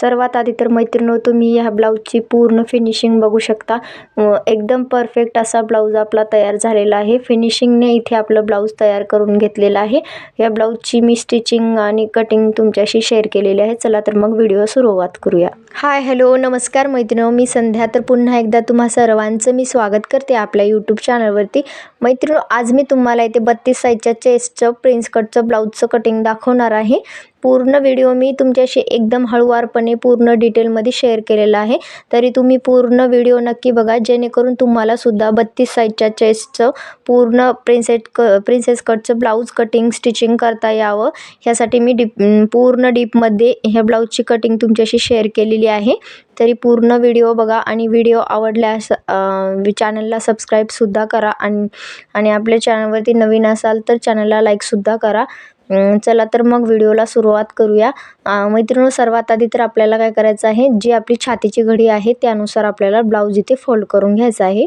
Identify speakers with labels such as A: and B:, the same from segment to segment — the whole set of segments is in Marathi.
A: सर्वात आधी तर मैत्रिणो तुम्ही ह्या ब्लाऊजची पूर्ण फिनिशिंग बघू शकता. एकदम परफेक्ट असा ब्लाऊज आपला तयार झालेला आहे. फिनिशिंगने इथे आपलं ब्लाऊज तयार करून घेतलेला आहे. या ब्लाऊजची मी स्टिचिंग आणि कटिंग तुमच्याशी शेअर केलेली आहे. चला तर मग व्हिडिओ सुरुवात करूया. हाय हॅलो नमस्कार मैत्रिणो मी संध्या. तर पुन्हा एकदा तुम्हा सर्वांचं मी स्वागत करते आपल्या यूट्यूब चॅनलवरती मैत्रिणो आज मी तुम्हाला इथे बत्तीस साईजच्या चेस्टचं प्रिन्स कटचं ब्लाऊजचं कटिंग दाखवणार आहे. पूर्ण व्हिडिओ मी तुमच्याशी एकदम हळूवारपणे पूर्ण डिटेलमध्ये शेअर केलेला आहे. तरी तुम्ही पूर्ण व्हिडिओ नक्की बघा जेणेकरून तुम्हालासुद्धा बत्तीस साईजच्या चेस्टचं पूर्ण प्रिन्सेस क प्रिन्सेस कटचं ब्लाऊज कटिंग स्टिचिंग करता यावं. ह्यासाठी मी डीप पूर्ण डीपमध्ये ह्या ब्लाऊजची कटिंग तुमच्याशी शेअर केलेली आहे. तरी पूर्ण व्हिडिओ बघा आणि व्हिडिओ आवडल्यास चॅनलला सबस्क्राईबसुद्धा करा आणि आणि आपल्या चॅनलवरती नवीन असाल तर चॅनलला लाईकसुद्धा करा. चला तर मग व्हिडिओला सुरुवात करूया. मैत्रिणी सर्वात आधी तर आपल्याला काय करायचं आहे जी आपली छातीची घडी आहे त्यानुसार आपल्याला ब्लाऊज इथे फोल्ड करून घ्यायचा आहे.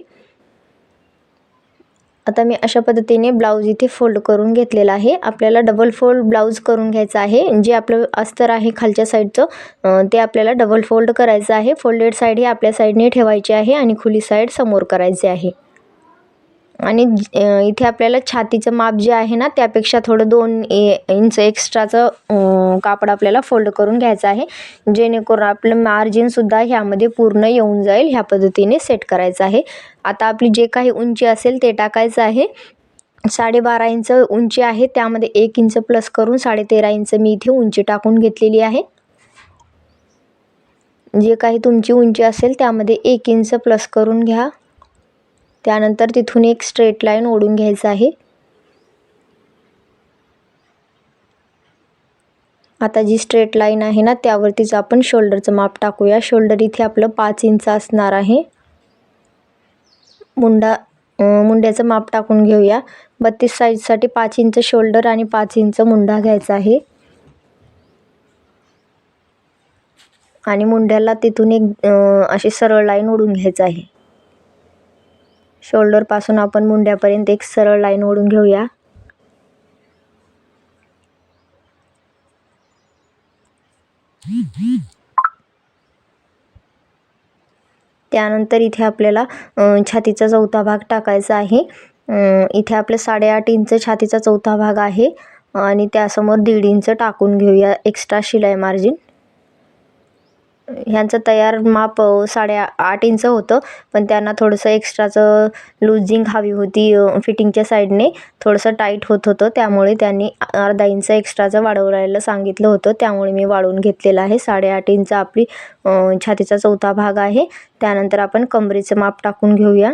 A: आता मी अशा पद्धतीने ब्लाऊज इथे फोल्ड करून घेतलेला आहे. आपल्याला डबल फोल्ड ब्लाऊज करून घ्यायचं आहे. जे आपलं अस्तर आहे खालच्या साईडचं ते आपल्याला डबल फोल्ड करायचं आहे. फोल्डेड साईड ही आपल्या साईडने ठेवायची आहे आणि खुली साईड समोर करायची आहे. आणि इथे आपल्याला छातीचं माप जे आहे ना त्यापेक्षा थोडं दोन ए इंच एक्स्ट्राचं कापड आपल्याला फोल्ड करून घ्यायचं आहे. जेणेकरून आपलं मार्जिनसुद्धा ह्यामध्ये पूर्ण येऊन जाईल ह्या पद्धतीने सेट करायचं आहे. आता आपली जे काही उंची असेल ते टाकायचं आहे. साडेबारा इंच उंची आहे त्यामध्ये एक इंच प्लस करून साडेतेरा इंच मी इथे उंची टाकून घेतलेली आहे. जे काही तुमची उंची असेल त्यामध्ये एक इंच प्लस करून घ्या. त्यानंतर तिथून एक स्ट्रेट लाईन ओढून घ्यायचं आहे. आता जी स्ट्रेट लाईन आहे ना त्यावरतीच आपण शोल्डरचं माप टाकूया. शोल्डर इथे आपलं पाच इंच असणार आहे. मुंडा मुंड्याचं माप टाकून घेऊया. बत्तीस साईजसाठी पाच इंच शोल्डर आणि पाच इंच मुंडा घ्यायचा आहे. आणि मुंड्याला तिथून एक अशी सरळ लाईन ओढून घ्यायचं आहे. शोल्डरपासून आपण मुंड्यापर्यंत एक सरळ लाईन ओढून घेऊया. त्यानंतर इथे आपल्याला छातीचा चौथा भाग टाकायचा आहे. इथे आपलं साडेआठ इंच छातीचा चौथा भाग आहे. आणि त्यासमोर दीड इंच टाकून घेऊया एक्स्ट्रा शिलाई मार्जिन. ह्यांचं तयार माप साडे आठ इंच होतं पण त्यांना थोडंसं एक्स्ट्राचं लुझिंग हवी होती फिटिंगच्या साईडने. थोडंसं टाईट होत होतं त्यामुळे त्यांनी अर्धा इंच एक्स्ट्राचं वाढवायला सांगितलं होतं. त्यामुळे मी वाढवून घेतलेलं आहे. साडेआठ इंच आपली छातीचा चौथा भाग आहे. त्यानंतर आपण कमरेचं माप टाकून घेऊया.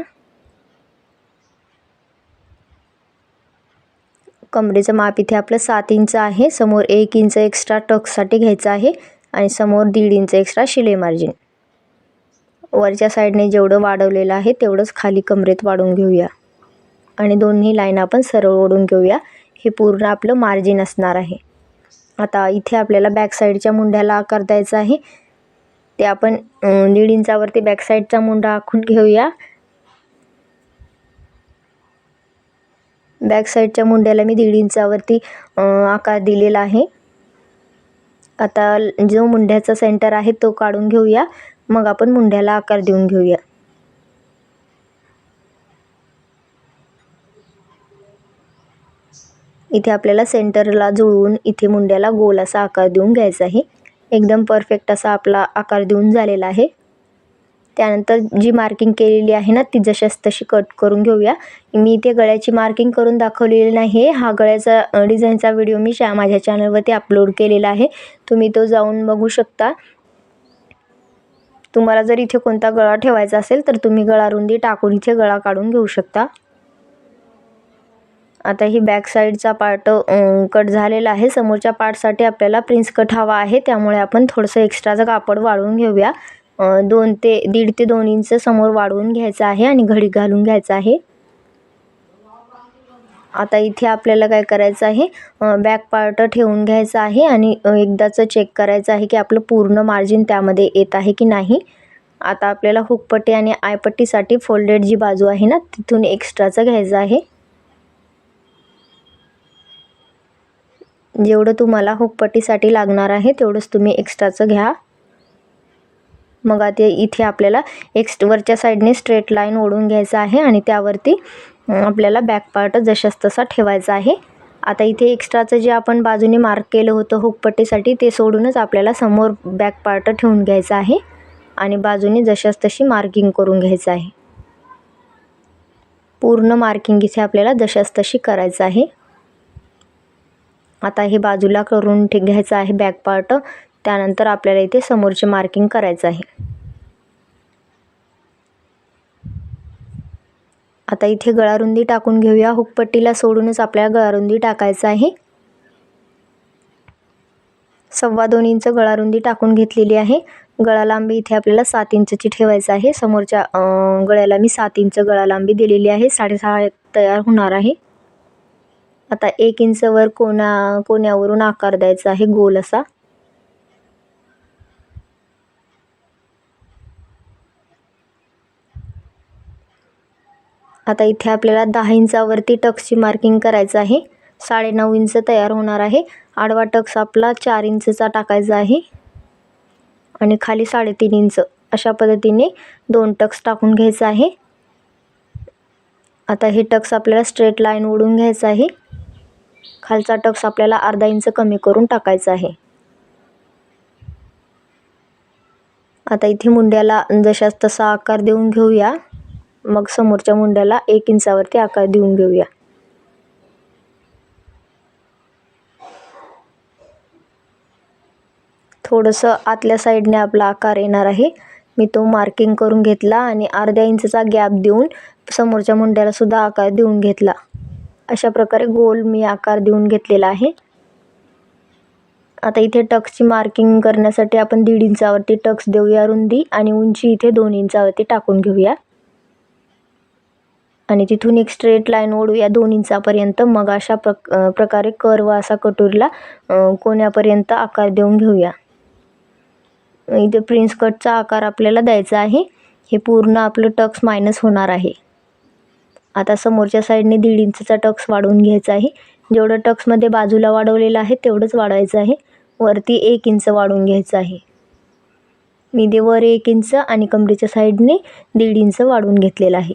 A: कमरेचं माप इथे आपलं सात इंच आहे. समोर एक इंच एक्स्ट्रा टक्ससाठी घ्यायचं आहे. आणि समोर दीड इंच एक्स्ट्रा शिलाई मार्जिन वरच्या साईडने जेवढं वाढवलेलं आहे तेवढंच खाली कमरेत वाढवून घेऊया. आणि दोन्ही लाईन आपण सरळ ओढून घेऊया. हे पूर्ण आपलं मार्जिन असणार आहे. आता इथे आपल्याला बॅक साईडच्या मुंड्याला आकार द्यायचा आहे. ते आपण दीड इंचावरती बॅक साईडचा मुंडा आखून घेऊया. बॅक साईडच्या मुंड्याला मी दीड इंचावरती आकार दिलेला आहे. आता जो मुंड्याचा सेंटर आहे तो काढून घेऊया. मग आपण मुंड्याला आकार देऊन घेऊया. इथे आपल्याला सेंटरला जुळवून इथे मुंड्याला गोल असा आकार देऊन घ्यायचा आहे. एकदम परफेक्ट असा आपला आकार देऊन झालेला आहे. त्यानंतर जी मार्किंग केलेली आहे ना ती जशास तशी कट करून घेऊया. मी इथे गळ्याची मार्किंग करून दाखवलेली नाही हा गळ्याचा डिझाईनचा व्हिडिओ मी शा माझ्या चॅनलवरती अपलोड केलेला आहे. तुम्ही तो जाऊन बघू शकता. तुम्हाला जर इथे कोणता गळा ठेवायचा असेल तर तुम्ही गळा रुंदी टाकून इथे गळा काढून घेऊ शकता. आता ही बॅक साईडचा पार्ट कट झालेला आहे. समोरच्या पार्टसाठी आपल्याला प्रिन्स कट हवा आहे. त्यामुळे आपण थोडंसं एक्स्ट्राचं कापड वाढवून घेऊया. दोन ते दीड ते दोन इंच समोर वाढवून घ्यायचं आहे आणि घडी घालून घ्यायचं आहे. आता इथे आपल्याला काय करायचं आहे? बॅक पार्ट ठेवून घ्यायचं आहे आणि एकदाचं चेक करायचं आहे की आपलं पूर्ण मार्जिन त्यामध्ये येत आहे की नाही. आता आपल्याला हुकपट्टी आणि आयपट्टीसाठी फोल्डेड जी बाजू आहे ना तिथून एक्स्ट्राचं घ्यायचं आहे. जेवढं तुम्हाला हुकपट्टीसाठी लागणार आहे तेवढंच तुम्ही एक्स्ट्राचं घ्या. मग आता इथे आपल्याला एक वरच्या साईडने स्ट्रेट लाईन ओढून घ्यायचं आहे आणि त्यावरती आपल्याला बॅक पार्ट जशाच तसा ठेवायचा आहे. आता इथे एक्स्ट्राचं जे आपण बाजूने मार्क केलं होतं हुकपट्टीसाठी ते सोडूनच आपल्याला समोर बॅक पार्ट ठेवून घ्यायचं आहे. आणि बाजूने जशाच तशी मार्किंग करून घ्यायचं आहे. पूर्ण मार्किंग इथे आपल्याला जशाच तशी करायचं आहे. आता हे बाजूला करून ठे घ्यायचं आहे बॅक पार्ट त्यानंतर आपल्याला इथे समोरचे मार्किंग करायचं आहे. आता इथे गळारुंदी टाकून घेऊया. हुकपट्टीला सोडूनच आपल्याला गळारुंदी टाकायचं आहे. सव्वा दोन इंच गळारुंदी टाकून घेतलेली आहे. गळा लांबी इथे आपल्याला सात इंचची ठेवायचं आहे. समोरच्या गळ्याला मी सात इंच गळा लांबी दिलेली आहे. साडेसहा तयार होणार आहे. आता एक इंचवर कोणा कोण्यावरून आकार द्यायचा आहे. गोल असा. आता इथे आपल्याला दहा इंचावरती टक्सची मार्किंग करायचं आहे. साडेनऊ इंच तयार होणार आहे. आडवा टक्स आपला चार इंचचा टाकायचा आहे. आणि खाली साडेतीन इंच अशा पद्धतीने दोन टक्स टाकून घ्यायचं आहे. आता हे टक्स आपल्याला स्ट्रेट लाईन ओढून घ्यायचं आहे. खालचा टक्स आपल्याला अर्धा इंच कमी करून टाकायचा आहे. आता इथे मुंड्याला जशाच तसा आकार देऊन घेऊया. मग समोरच्या मुंड्याला एक इंचावरती आकार देऊन घेऊया. थोडंसं आतल्या साईडने आपला आकार येणार आहे. मी तो मार्किंग करून घेतला आणि अर्ध्या इंचचा गॅप देऊन समोरच्या मुंड्याला सुद्धा आकार देऊन घेतला. अशा प्रकारे गोल मी आकार देऊन घेतलेला आहे. आता इथे टक्सची मार्किंग करण्यासाठी आपण दीड इंचावरती टक्स देऊया रुंदी आणि उंची इथे दोन इंचावरती टाकून घेऊया. आणि तिथून एक स्ट्रेट लाईन ओढूया दोन इंचापर्यंत. मग अशा प्रक प्रकारे कर्व असा कटोरीला कोण्यापर्यंत आकार देऊन घेऊया. इथे प्रिन्स कटचा आकार आपल्याला द्यायचा आहे. हे पूर्ण आपलं टक्स मायनस होणार आहे. आता समोरच्या साईडने दीड इंचचा टक्स वाढवून घ्यायचा आहे. जेवढं टक्समध्ये बाजूला वाढवलेलं आहे तेवढंच वाढवायचं आहे. वरती एक इंच वाढवून घ्यायचं आहे. मी ते वर एक इंच आणि कमरेच्या साईडने दीड इंच वाढवून घेतलेलं आहे.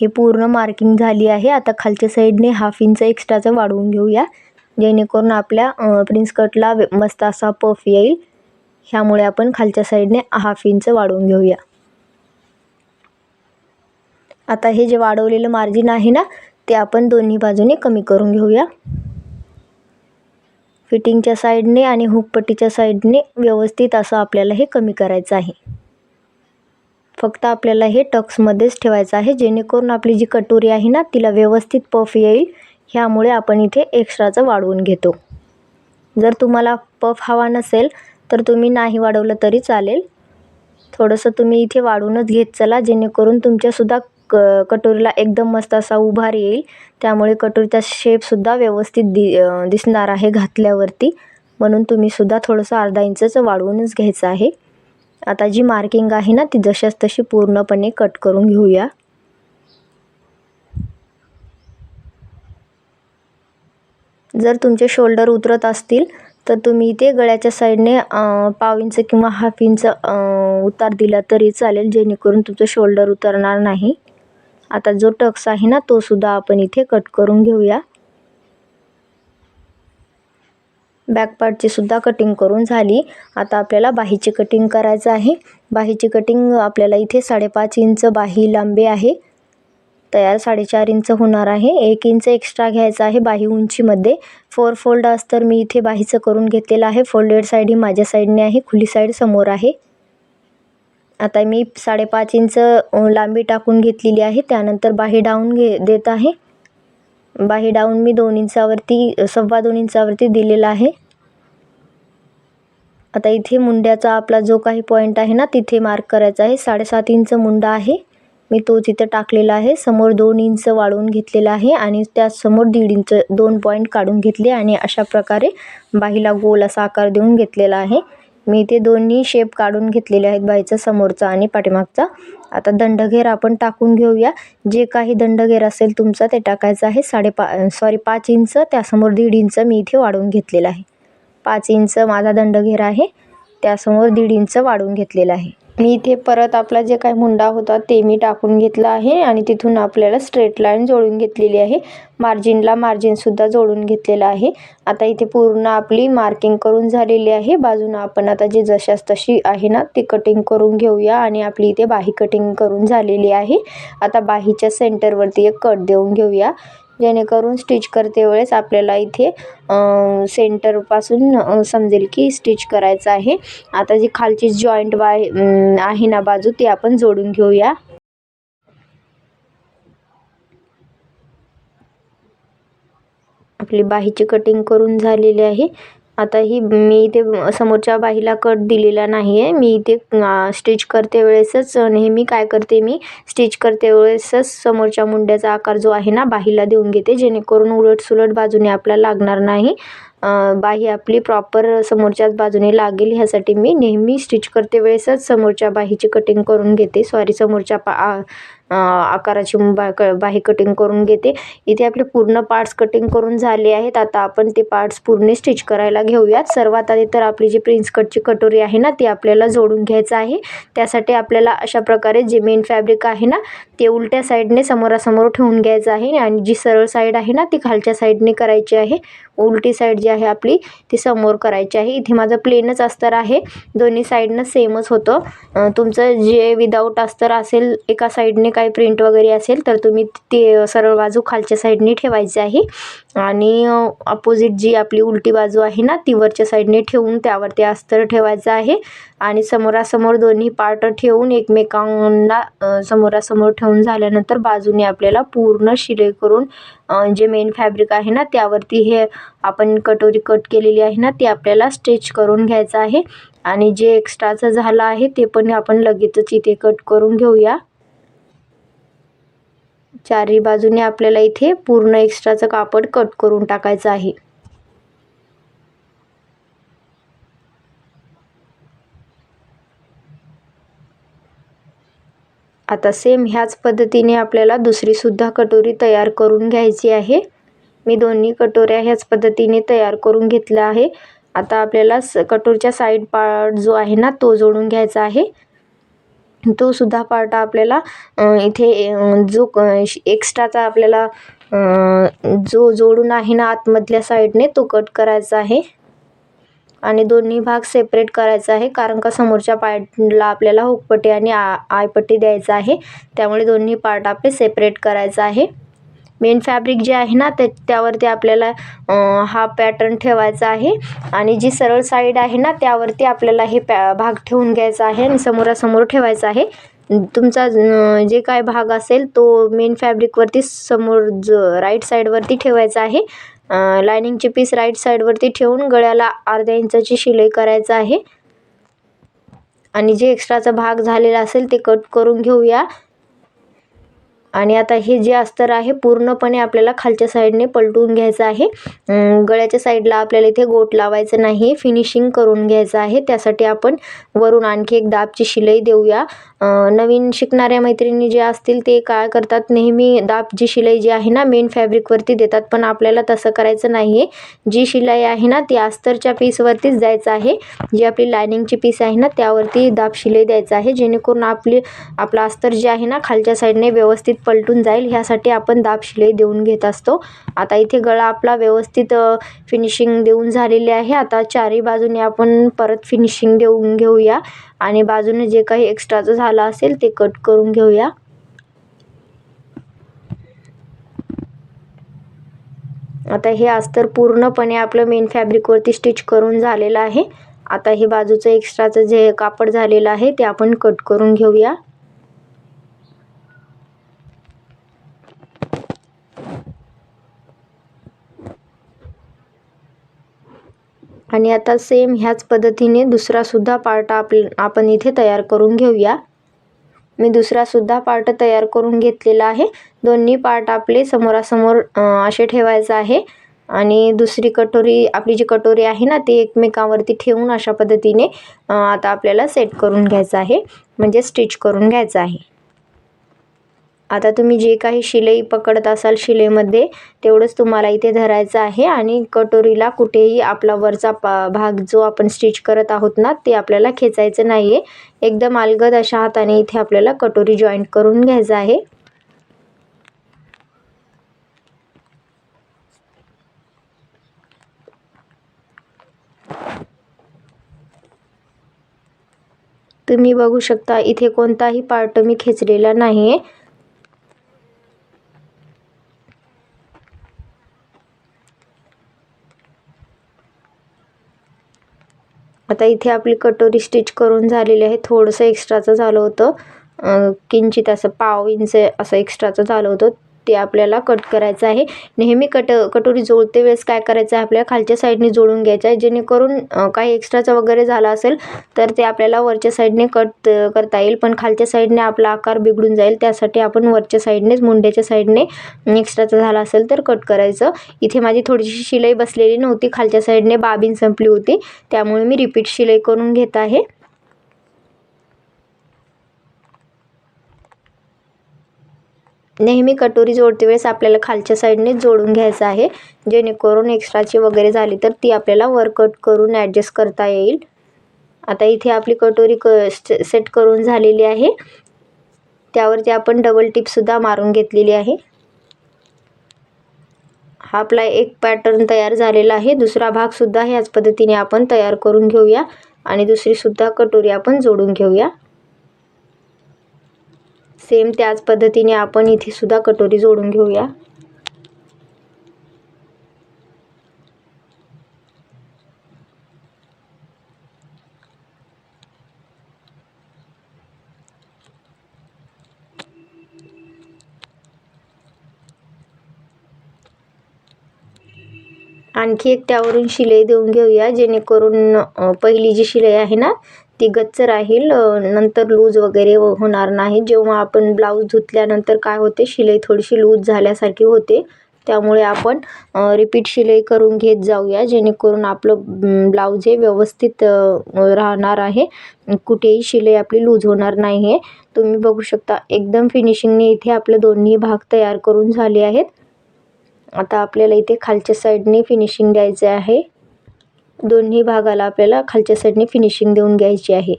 A: हे पूर्ण मार्किंग झाली आहे. आता खालच्या साईडने हाफ इंच एक्स्ट्राचं वाढवून घेऊया. जेणेकरून आपल्या प्रिन्स कटला मस्त असा पफ येईल. ह्यामुळे आपण खालच्या साईडने हाफ इंच वाढवून घेऊया. आता हे जे वाढवलेलं मार्जिन आहे ना ते आपण दोन्ही बाजूने कमी करून घेऊया. फिटिंगच्या साईडने आणि हुकपट्टीच्या साईडने व्यवस्थित असं आपल्याला हे कमी करायचं आहे. फक्त आपल्याला हे टक्समध्येच ठेवायचं आहे. जेणेकरून आपली जी कटोरी आहे ना तिला व्यवस्थित पफ येईल. ह्यामुळे आपण इथे एक्स्ट्राचं वाढवून घेतो. जर तुम्हाला पफ हवा नसेल तर तुम्ही नाही वाढवलं तरी चालेल. थोडंसं तुम्ही इथे वाढवूनच घेत चला. जेणेकरून तुमच्यासुद्धा क कटोरीला एकदम मस्त असा उभार येईल. त्यामुळे कटोरीचा शेपसुद्धा व्यवस्थित दि दिसणार आहे घातल्यावरती. म्हणून तुम्हीसुद्धा थोडंसं अर्धा इंचचं वाढवूनच घ्यायचं आहे. आता जी मार्किंग आहे ना ती जशाच तशी पूर्णपणे कट करून घेऊया. जर तुमचे शोल्डर उतरत असतील तर तुम्ही इथे गळ्याच्या साईडने पाव इंच किंवा हाफ इंच उतार दिला तरी चालेल जेणेकरून तुमचं शोल्डर उतरणार नाही. आता जो टक्स आहे ना तो सुद्धा आपण इथे कट करून घेऊया. बॅक पार्टची सुद्धा कटिंग करून झाली. आता आपल्याला बाहीची कटिंग करायचं आहे. बाहीची कटिंग आपल्याला इथे साडेपाच इंच बाही लांबी आहे. तयार साडेचार इंच होणार आहे. एक इंच एक्स्ट्रा घ्यायचा आहे बाही उंचीमध्ये. फोर फोल्ड तर मी इथे बाहीचं करून घेतलेलं आहे. फोल्डेड साईड ही माझ्या साईडने आहे. खुली साईड समोर आहे. आता मी साडेपाच इंच लांबी टाकून घेतलेली आहे. त्यानंतर बाही डाऊन घे देत आहे. बाही डाऊन मी दोन इंचावरती सव्वा दोन इंचावरती दिलेला आहे. आता इथे मुंड्याचा आपला जो काही पॉईंट आहे ना तिथे मार्क करायचा आहे. साडेसात इंच मुंडा आहे. मी तो तिथं टाकलेला आहे. समोर दोन इंच वाढवून घेतलेला आहे आणि त्यासमोर दीड इंच दोन पॉईंट काढून घेतले आणि अशा प्रकारे बाहीला गोल असा आकार देऊन घेतलेला आहे. मी इथे दोन्ही शेप काढून घेतलेले आहेत बाईचा समोरचा आणि पाठीमागचा. आता दंडघेर आपण टाकून घेऊया. जे काही दंडघेर असेल तुमचा ते टाकायचं आहे. साडेपा सॉरी पाच इंच त्यासमोर दीड इंच मी इथे वाढवून घेतलेलं आहे. पाच इंच माझा दंडघेर आहे. त्यासमोर दीड इंच वाढवून घेतलेलं आहे. मी इथे परत आपला जे काही मुंडा होता ते मी टाकून घेतला आहे आणि तिथून आपल्याला स्ट्रेट लाईन जोडून घेतलेली आहे. मार्जिनला मार्जिनसुद्धा जोडून घेतलेलं आहे. आता इथे पूर्ण आपली मार्किंग करून झालेली आहे. बाजूनं आपण आता जे जशास तशी आहे ना ती कटिंग करून घेऊया आणि आपली इथे बाही कटिंग करून झालेली आहे. आता बाहीच्या सेंटरवरती एक कट देऊन घेऊया. जेणेकरून स्टिच करते वेळेस आपल्याला इथे सेंटरपासून समजेल की स्टिच करायचं आहे. आता जी खालची जॉईंट बाय आहे ना बाजू ती आपण जोडून घेऊया. आपली बाहीची कटिंग करून झालेली आहे. आता ही मी इथे समोरच्या बाहीला कट दिलेला नाही आहे मी इथे स्टिच करते वेळेसच नेहमी काय करते मी स्टिच करते वेळेसच समोरच्या मुंड्याचा आकार जो आहे ना बाहीला देऊन घेते. जेणेकरून उलटसुलट बाजूने आपल्याला लागणार नाही. बाही आपली प्रॉपर समोरच्याच बाजूने लागेल ह्यासाठी मी नेहमी स्टिच करते वेळेसच समोरच्या बाहीची कटिंग करून घेते. सॉरी समोरच्या पा आकाराची बा क बाही कटिंग करून घेते. इथे आपले पूर्ण पार्ट्स कटिंग करून झाले आहेत. आता आपण ते पार्ट्स पूर्ण स्टिच करायला घेऊयात. सर्वात आधी तर आपली जी प्रिन्स कटची कटोरी आहे ना ती आपल्याला जोडून घ्यायचं आहे. त्यासाठी आपल्याला अशा प्रकारे जे मेन फॅब्रिक आहे ना ते उलट्या साईडने समोरासमोर ठेवून घ्यायचं आहे. आणि जी सरळ साईड आहे ना ती खालच्या साईडने करायची आहे. उलटी साईड जी आहे आपली ती समोर करायची आहे. इथे माझं प्लेनच अस्तर आहे. दोन्ही साईडनं सेमच होतं. तुमचं जे विदाऊट अस्तर असेल एका साईडने काही प्रिंट वगैरे असेल तर तुम्ही ते सरळ बाजू खालच्या साईडने ठेवायची आहे. आणि अपोजिट जी आपली उलटी बाजू आहे ना ती वरच्या साईडने ठेवून त्यावरती अस्तर ठेवायचं आहे. आणि समोरासमोर दोन्ही पार्ट ठेवून एकमेकांना समोरासमोर ठेवून झाल्यानंतर बाजूने आपल्याला पूर्ण शिलाई करून जे मेन फॅब्रिक आहे ना त्यावरती हे आपण कटोरी कट केलेली आहे ना ती आपल्याला स्टिच करून घ्यायचं आहे. आणि जे एक्स्ट्राचं झालं आहे ते पण आपण लगेचच इथे कट करून घेऊया. चारही बाजूने आपल्याला इथे पूर्ण एक्स्ट्राचं कापड कट करून टाकायचं आहे. आता सेम ह्याच पद्धतीने आपल्याला दुसरीसुद्धा कटोरी तयार करून घ्यायची आहे. मी दोन्ही कटोऱ्या ह्याच पद्धतीने तयार करून घेतल्या आहे. आता आपल्याला स कटोरीच्या साईड पार्ट जो आहे ना तो जोडून घ्यायचा आहे. तो सुद्धा पार्ट आपल्याला इथे जो एक्स्ट्राचा आपल्याला जो जोडून आहे ना आतमधल्या साईडने तो कट करायचा आहे. आणि दोन्ही भाग सेपरेट करायचा आहे कारण का समोरच्या पार्टला आपल्याला हुकपट्टी आणि आ आयपट्टी द्यायचं आहे. त्यामुळे दोन्ही पार्ट आपले सेपरेट करायचा आहे. मेन फॅब्रिक जे आहे ना त्या त्यावरती आपल्याला हा पॅटर्न ठेवायचा आहे. आणि जी सरळ साईड आहे ना त्यावरती आपल्याला हे पॅ भाग ठेवून घ्यायचा आहे आणि समोरासमोर ठेवायचा आहे. तुमचा जे काय भाग असेल तो मेन फॅब्रिकवरती समोर ज राईट साईडवरती ठेवायचा आहे. लायनिंगचे पीस राईट साईडवरती ठेवून गळ्याला अर्ध्या इंचाची शिलाई करायचं आहे. आणि जे एक्स्ट्राचा भाग झालेला असेल ते कट करून घेऊया. आणि आता हे जे अस्तर आहे पूर्णपणे आपल्याला खालच्या साईडने पलटून घ्यायचं आहे. गळ्याच्या साईडला आपल्याला इथे गोट लावायचं नाही फिनिशिंग करून घ्यायचं आहे. त्यासाठी आपण वरून आणखी एक दाबची शिलाई देऊया. नवीन शिकणाऱ्या मैत्रिणी जे असतील ते काय करतात? नेहमी दाब जी शिलाई जी आहे ना मेन फॅब्रिकवरती देतात. पण आपल्याला तसं करायचं नाही आहे जी शिलाई आहे ना ती अस्तरच्या पीसवरतीच द्यायचं आहे. जी आपली लायनिंगची पीस आहे ना त्यावरती दाब शिलाई द्यायचं आहे. जेणेकरून आपली आपलं अस्तर जे आहे ना खालच्या साईडने व्यवस्थित पलटून जाईल. ह्यासाठी आपण दाब शिलाई देऊन घेत असतो. आता इथे गळा आपला व्यवस्थित फिनिशिंग देऊन झालेली आहे. आता चारही बाजूने आपण परत फिनिशिंग देऊन घेऊया. आणि बाजूने जे काही एक्स्ट्राचं झालं असेल ते कट करून घेऊया. आता हे अस्तर पूर्णपणे आपलं मेन फॅब्रिकवरती स्टिच करून झालेलं आहे. आता हे बाजूचं एक्स्ट्राचं जे कापड झालेलं आहे ते आपण कट करून घेऊया. आणि आता सेम ह्याच पद्धतीने दुसरासुद्धा पार्ट आप आपण इथे तयार करून घेऊया. मी दुसरासुद्धा पार्ट तयार करून घेतलेला आहे. दोन्ही पार्ट आपले समोरासमोर असे ठेवायचं आहे. आणि दुसरी कटोरी आपली जी कटोरी आहे ना ती एकमेकांवरती ठेवून अशा पद्धतीने आता आपल्याला सेट करून घ्यायचं आहे. म्हणजे स्टिच करून घ्यायचं आहे. आता तुम्ही जे काही शिलाई पकडत असाल शिलेमध्ये तेवढंच तुम्हाला इथे धरायचं आहे आणि कटोरीला कुठेही आपला वरचा पा भाग जो आपण स्टिच करत आहोत ना ते आपल्याला खेचायचं नाही आहे एकदम अलगद अशा हाताने इथे आपल्याला कटोरी जॉईंट करून घ्यायचं आहे. तुम्ही बघू शकता इथे कोणताही पार्ट मी खेचलेला नाही आहे आता इथे आपली कटोरी स्टिच करून झालेली आहे. थोडंसं एक्स्ट्राचं झालं होतं. किंचित असं पाव इंच असं एक्स्ट्राचं झालं होतं. ते आपल्याला कट करायचं आहे. नेहमी कट कटोरी जोडते वेळेस काय करायचं आहे? आपल्या खालच्या साईडने जोडून घ्यायचं आहे. जेणेकरून काही एक्स्ट्राचं वगैरे झालं असेल तर ते आपल्याला वरच्या साईडने कट करता येईल. पण खालच्या साईडने आपला आकार बिघडून जाईल. त्यासाठी आपण वरच्या साईडनेच मुंड्याच्या साईडने एक्स्ट्राचं झालं असेल तर कट करायचं. इथे माझी थोडीशी शिलाई बसलेली नव्हती. खालच्या साईडने बाबीन संपली होती. त्यामुळे मी रिपीट शिलाई करून घेत आहे. नेहमी कटोरी जोडते वेळेस आपल्याला खालच्या साईडने जोडून घ्यायचं आहे. जेणेकरून एक्स्ट्राची वगैरे झाली तर ती आपल्याला वर्कआउट करून ॲडजस्ट करता येईल. आता इथे आपली कटोरी क सेट करून झालेली आहे. त्यावरती आपण डबल टिपसुद्धा मारून घेतलेली आहे. हा आपला एक पॅटर्न तयार झालेला आहे. दुसरा भागसुद्धा ह्याच पद्धतीने आपण तयार करून घेऊया. आणि दुसरीसुद्धा कटोरी आपण जोडून घेऊया. सेम त्याच पद्धतीने आपण इथे सुद्धा कटोरी जोडून घेऊया. आणखी एक त्यावरून शिलाई देऊन घेऊया जेणेकरून पहिली जी शिलाई आहे ना ती गच्च राहील नंतर लूज वगैरे होणार नाही. जेव्हा आपण ब्लाऊज धुतल्यानंतर काय होते? शिलाई थोडीशी लूज झाल्यासारखी होते. त्यामुळे आपण रिपीट शिलाई करून घेत जाऊया. जेणेकरून आपलं ब्लाऊज हे व्यवस्थित राहणार आहे. कुठेही शिलाई आपली लूज होणार नाही आहे तुम्ही बघू शकता एकदम फिनिशिंगने इथे आपले दोन्ही भाग तयार करून झाले आहेत. आता आपल्याला इथे खालच्या साईडने फिनिशिंग द्यायचे आहे. दोन्ही भागाला आपल्याला खालच्या साईडने फिनिशिंग देऊन घ्यायची आहे.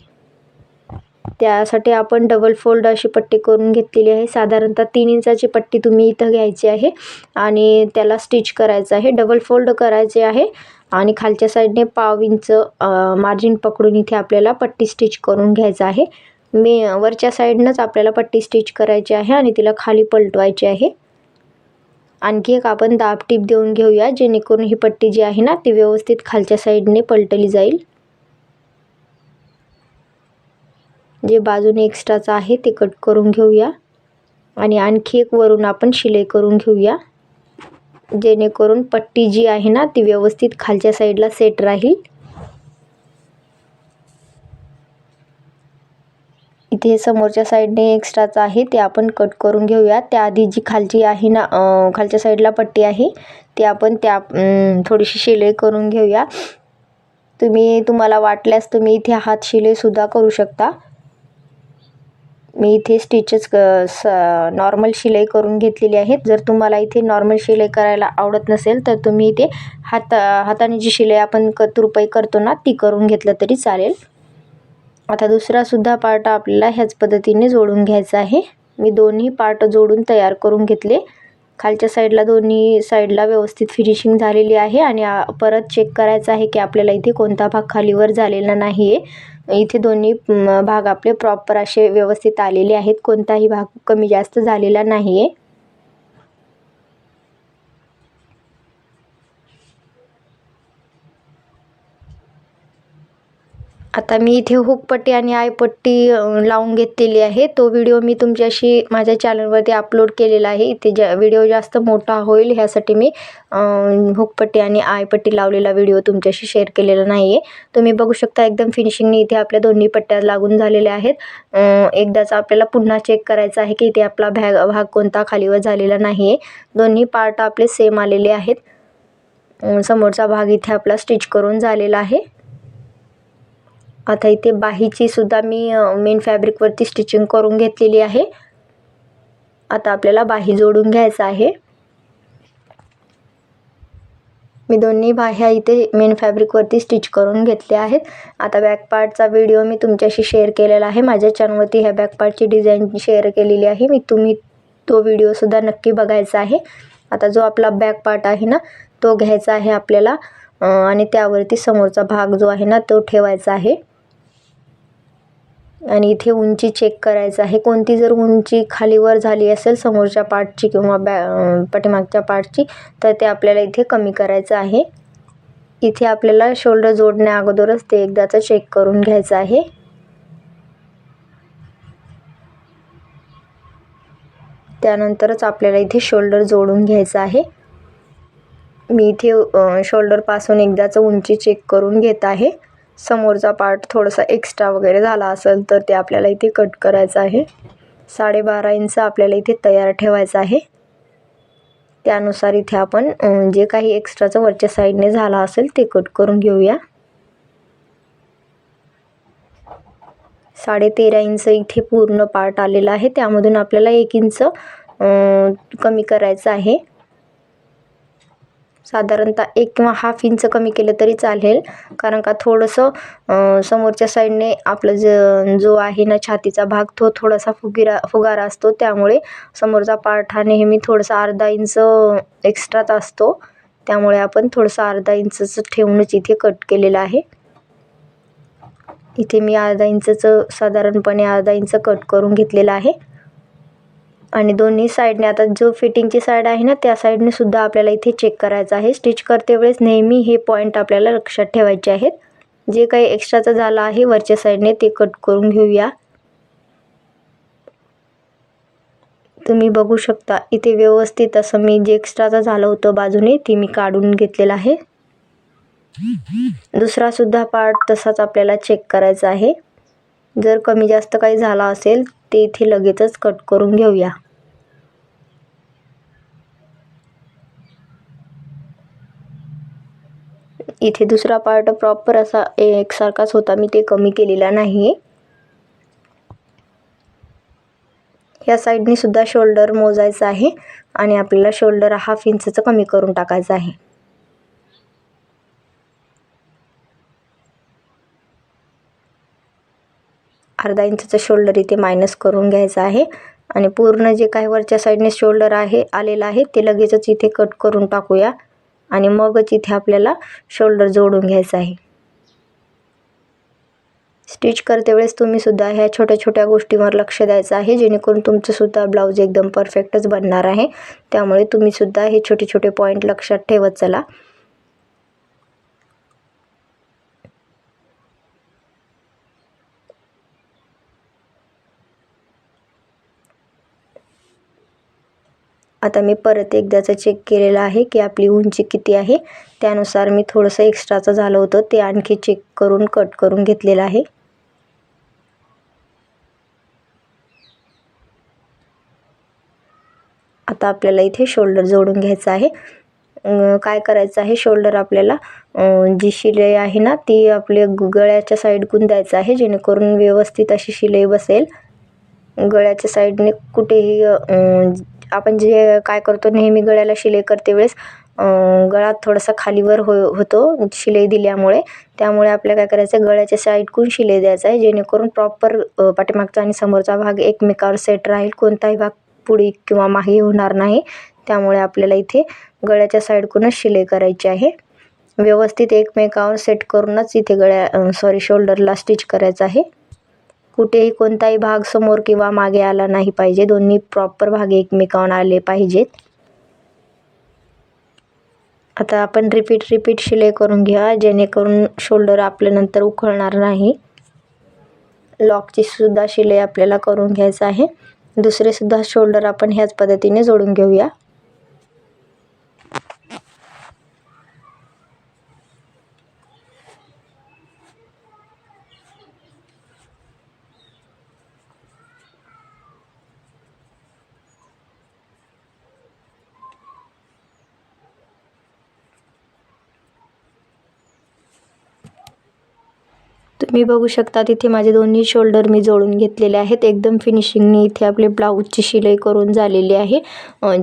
A: त्यासाठी आपण डबल फोल्ड अशी पट्टी करून घेतलेली आहे. साधारणतः तीन इंचाची पट्टी तुम्ही इथं घ्यायची आहे आणि त्याला स्टिच करायचं आहे. डबल फोल्ड करायचे आहे आणि खालच्या साईडने पाव इंच मार्जिन पकडून इथे आपल्याला पट्टी स्टिच करून घ्यायचं आहे. मी वरच्या साईडनंच आपल्याला पट्टी स्टिच करायची आहे आणि तिला खाली पलटवायची आहे. आणखी एक आपण दाब टीप देऊन घेऊया जेणेकरून ही पट्टी जी आहे ना ती व्यवस्थित खालच्या साईडने पलटली जाईल. जे बाजूने एक्स्ट्राचं आहे ते कट करून घेऊया. आणि आणखी एक वरून आपण शिलाई करून घेऊया. जेणेकरून पट्टी जी आहे ना ती व्यवस्थित खालच्या साईडला सेट राहील. इथे समोरच्या साईडने एक्स्ट्राचं आहे ते आपण कट करून घेऊया. त्याआधी जी खालची आहे ना खालच्या साईडला पट्टी आहे ती आपण त्या थोडीशी शिलाई करून घेऊया. तुम्ही तुम्हाला वाटल्यास तुम्ही इथे हात शिलाईसुद्धा करू शकता. मी इथे स्टिचेस स नॉर्मल शिलाई करून घेतलेली आहेत. जर तुम्हाला इथे नॉर्मल शिलाई करायला आवडत नसेल तर तुम्ही इथे हात हाताने जी शिलाई आपण क तुरपाई करतो ना ती करून घेतलं तरी चालेल. आता दुसरासुद्धा पार्ट आपल्याला ह्याच पद्धतीने जोडून घ्यायचा आहे. मी दोन्ही पार्ट जोडून तयार करून घेतले. खालच्या साईडला दोन्ही साईडला व्यवस्थित फिनिशिंग झालेली आहे आणि परत चेक करायचं आहे की आपल्याला इथे कोणता भाग खालीवर झालेला नाही आहे इथे दोन्ही भाग आपले प्रॉपर असे व्यवस्थित आलेले आहेत. कोणताही भाग कमी जास्त झालेला नाही आहे आता मी इथे हुकपट्टी आणि आयपट्टी लावून घेतलेली आहे. तो व्हिडिओ मी तुमच्याशी माझ्या चॅनलवरती अपलोड केलेला आहे. इथे ज्या व्हिडिओ जास्त मोठा होईल ह्यासाठी मी हुकपट्टी आणि आयपट्टी लावलेला व्हिडिओ तुमच्याशी शेअर केलेला नाही आहे तुम्ही बघू शकता एकदम फिनिशिंगने इथे आपल्या दोन्ही पट्ट्या लागून झालेल्या आहेत. एकदाच आपल्याला पुन्हा चेक करायचं आहे की इथे आपला भॅग भाग कोणता खालीवर झालेला नाही आहे दोन्ही पार्ट आपले सेम आलेले आहेत. समोरचा भाग इथे आपला स्टिच करून झालेला आहे. आता इथे बाहीची सुद्धा मी मेन फॅब्रिकवरती स्टिचिंग करून घेतलेली आहे. आता आपल्याला बाही जोडून घ्यायचं आहे. मी दोन्ही बाह्या इथे मेन फॅब्रिकवरती स्टिच करून घेतले आहेत. आता बॅक पार्टचा व्हिडिओ मी तुमच्याशी शेअर केलेला आहे. माझ्या चॅनलवरती ह्या बॅक पार्टची डिझाईन शेअर केलेली आहे. मी तुम्ही तो व्हिडिओसुद्धा नक्की बघायचा आहे. आता जो आपला बॅक पार्ट आहे ना तो घ्यायचा आहे आपल्याला आणि त्यावरती समोरचा भाग जो आहे ना तो ठेवायचा आहे. आणि इथे उंची चेक करायचं आहे. कोणती जर उंची खालीवर झाली असेल समोरच्या पार्टची किंवा बॅ पाठीमागच्या पार्टची तर ते आपल्याला इथे कमी करायचं आहे. इथे आपल्याला शोल्डर जोडण्या अगोदरच ते एकदाचं चेक करून घ्यायचं आहे. त्यानंतरच आपल्याला इथे शोल्डर जोडून घ्यायचं आहे. मी इथे शोल्डरपासून एकदाचं उंची चेक करून घेत आहे. समोरचा पार्ट थोडासा एक्स्ट्रा वगैरे झाला असेल तर ते आपल्याला इथे कट करायचं आहे. साडेबारा इंच आपल्याला इथे तयार ठेवायचं आहे. त्यानुसार इथे आपण जे काही एक्स्ट्राचं वरच्या साईडने झाला असेल ते कट करून घेऊया. साडेतेरा इंच इथे पूर्ण पार्ट आलेला आहे. त्यामधून आपल्याला एक इंच कमी करायचं आहे. साधारणतः एक किंवा हाफ इंच कमी केलं तरी चालेल. कारण का थोडंसं समोरच्या साईडने आपलं ज जो आहे ना छातीचा भाग तो थोडासा फुगिरा फुगारा असतो. त्यामुळे समोरचा पार्ट हा नेहमी थोडासा अर्धा इंच एक्स्ट्राच असतो. त्यामुळे आपण थोडंसं अर्धा इंचचं ठेवूनच इथे कट केलेलं आहे. इथे मी अर्धा इंचचं साधारणपणे अर्धा इंच कट करून घेतलेलं आहे. आणि दोन्ही साईडने आता जो फिटिंगची साईड आहे ना त्या साईडने सुद्धा आपल्याला इथे चेक करायचं आहे. स्टिच करते वेळेस नेहमी हे पॉईंट आपल्याला लक्षात ठेवायचे आहेत. जे काही एक्स्ट्राचं झालं आहे वरच्या साईडने ते कट करून घेऊया. तुम्ही बघू शकता इथे व्यवस्थित असं मी जे एक्स्ट्राचं झालं होतं बाजूने ती मी काढून घेतलेलं आहे. दुसरा सुद्धा पार्ट तसाच आपल्याला चेक करायचा आहे. जर कमी जास्त काही झाला असेल ते इथे लगेचच कट करून घेऊया. इथे दुसरा पार्ट प्रॉपर असा एकसारखाच होता मी ते कमी केलेला नाही. ह्या साईडने सुद्धा शोल्डर मोजायचं आहे आणि आपल्याला शोल्डर हाफ इंचचं कमी करून टाकायचं आहे. अर्धा इंचचं शोल्डर इथे मायनस करून घ्यायचं आहे. आणि पूर्ण जे काही वरच्या साईडने शोल्डर आहे आलेलं आहे ते लगेचच इथे कट करून टाकूया. आणि मगच इथे आपल्याला शोल्डर जोडून घ्यायचं आहे. स्टिच करते वेळेस तुम्हीसुद्धा ह्या छोट्या छोट्या गोष्टींवर लक्ष द्यायचं आहे. जेणेकरून तुमचंसुद्धा ब्लाऊज एकदम परफेक्टच बनणार आहे. त्यामुळे तुम्हीसुद्धा हे छोटे छोटे पॉईंट लक्षात ठेवत चला. आता मी परत एकदाचं चेक केलेलं आहे की आपली उंची किती आहे. त्यानुसार मी थोडंसं एक्स्ट्राचं झालं होतं ते आणखी चेक करून कट करून घेतलेलं आहे. आता आपल्याला इथे शोल्डर जोडून घ्यायचं आहे. काय करायचं आहे? शोल्डर आपल्याला जी शिलाई आहे ना ती आपल्या गळ्याच्या साईडकून द्यायचं आहे जेणेकरून व्यवस्थित अशी शिलाई बसेल. गळ्याच्या साईडने कुठेही आपण जे काय करतो नेहमी गळ्याला शिलाई करते वेळेस गळा थोडासा खालीवर हो होतो शिलाई दिल्यामुळे. त्यामुळे आपल्या काय करायचं आहे गळ्याच्या साईडकून शिलाई द्यायचा आहे जेणेकरून प्रॉपर पाठीमागचा आणि समोरचा भाग एकमेकावर सेट राहील कोणताही भाग पुढे किंवा मागे होणार नाही. त्यामुळे आपल्याला इथे गळ्याच्या साईडकूनच शिलाई करायची आहे. व्यवस्थित एकमेकावर सेट करूनच इथे गळ्या सॉरी शोल्डरला स्टिच करायचं आहे. कुठेही कोणताही भाग समोर किंवा मागे आला नाही पाहिजे. दोन्ही प्रॉपर भाग एकमेकावर आले पाहिजेत. आता आपण रिपीट रिपीट शिलाई करून घ्या. जेणेकरून शोल्डर आपल्यानंतर उखळणार नाही. लॉकची सुद्धा शिलाई आपल्याला करून घ्यायचं आहे. दुसरेसुद्धा शोल्डर आपण ह्याच पद्धतीने जोडून घेऊया. तुम्ही बघू शकता तिथे माझे दोन्ही शोल्डर मी जोडून घेतलेले आहेत. एकदम फिनिशिंगने इथे आपले ब्लाऊजची शिलाई करून झालेली आहे.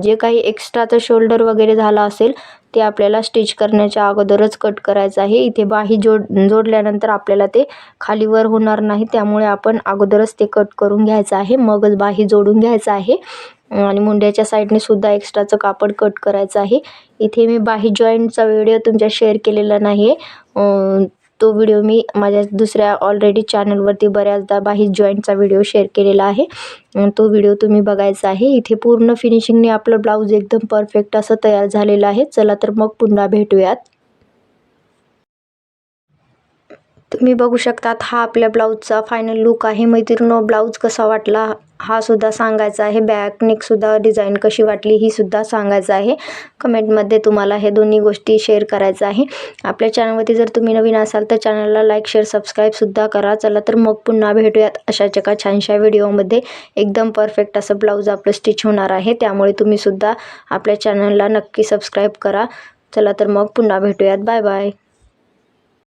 A: जे काही एक्स्ट्राचं शोल्डर वगैरे झाला असेल ते आपल्याला स्टिच करण्याच्या अगोदरच कट करायचं आहे. इथे बाही जोड जोडल्यानंतर आपल्याला ते खालीवर होणार नाही त्यामुळे आपण अगोदरच ते कट करून घ्यायचं आहे. मगच बाही जोडून घ्यायचं आहे. आणि मुंड्याच्या साईडने सुद्धा एक्स्ट्राचं कापड कट करायचं आहे. इथे मी बाही जॉईंटचा व्हिडिओ तुमच्या शेअर केलेला नाही आहे तो व्हिडिओ मी माझ्या दुसऱ्या ऑलरेडी चॅनलवरती बऱ्याचदा बाही जॉईंटचा व्हिडिओ शेअर केलेला आहे. तो व्हिडिओ तुम्ही बघायचा आहे. इथे पूर्ण फिनिशिंगने आपलं ब्लाऊज एकदम परफेक्ट असं तयार झालेलं आहे. चला तर मग पुन्हा भेटूयात. तुम्ही बघू शकतात हा आपल्या ब्लाऊजचा फायनल लुक आहे. मैत्रिणो ब्लाऊज कसा वाटला? हा सुद्धा सांगायचा आहे. बॅकनेकसुद्धा डिझाईन कशी वाटली ही सुद्धा सांगायचं आहे. कमेंटमध्ये तुम्हाला हे दोन्ही गोष्टी शेअर करायचं आहे. आपल्या चॅनलवरती जर तुम्ही नवीन असाल तर चॅनलला लाईक शेअर सबस्क्राईबसुद्धा करा. चला तर मग पुन्हा भेटूयात अशाच एका छानशा व्हिडिओमध्ये एकदम परफेक्ट असं ब्लाऊज आपलं स्टिच होणार आहे. त्यामुळे तुम्हीसुद्धा आपल्या चॅनलला नक्की सबस्क्राईब करा. चला तर मग पुन्हा भेटूयात. Bye bye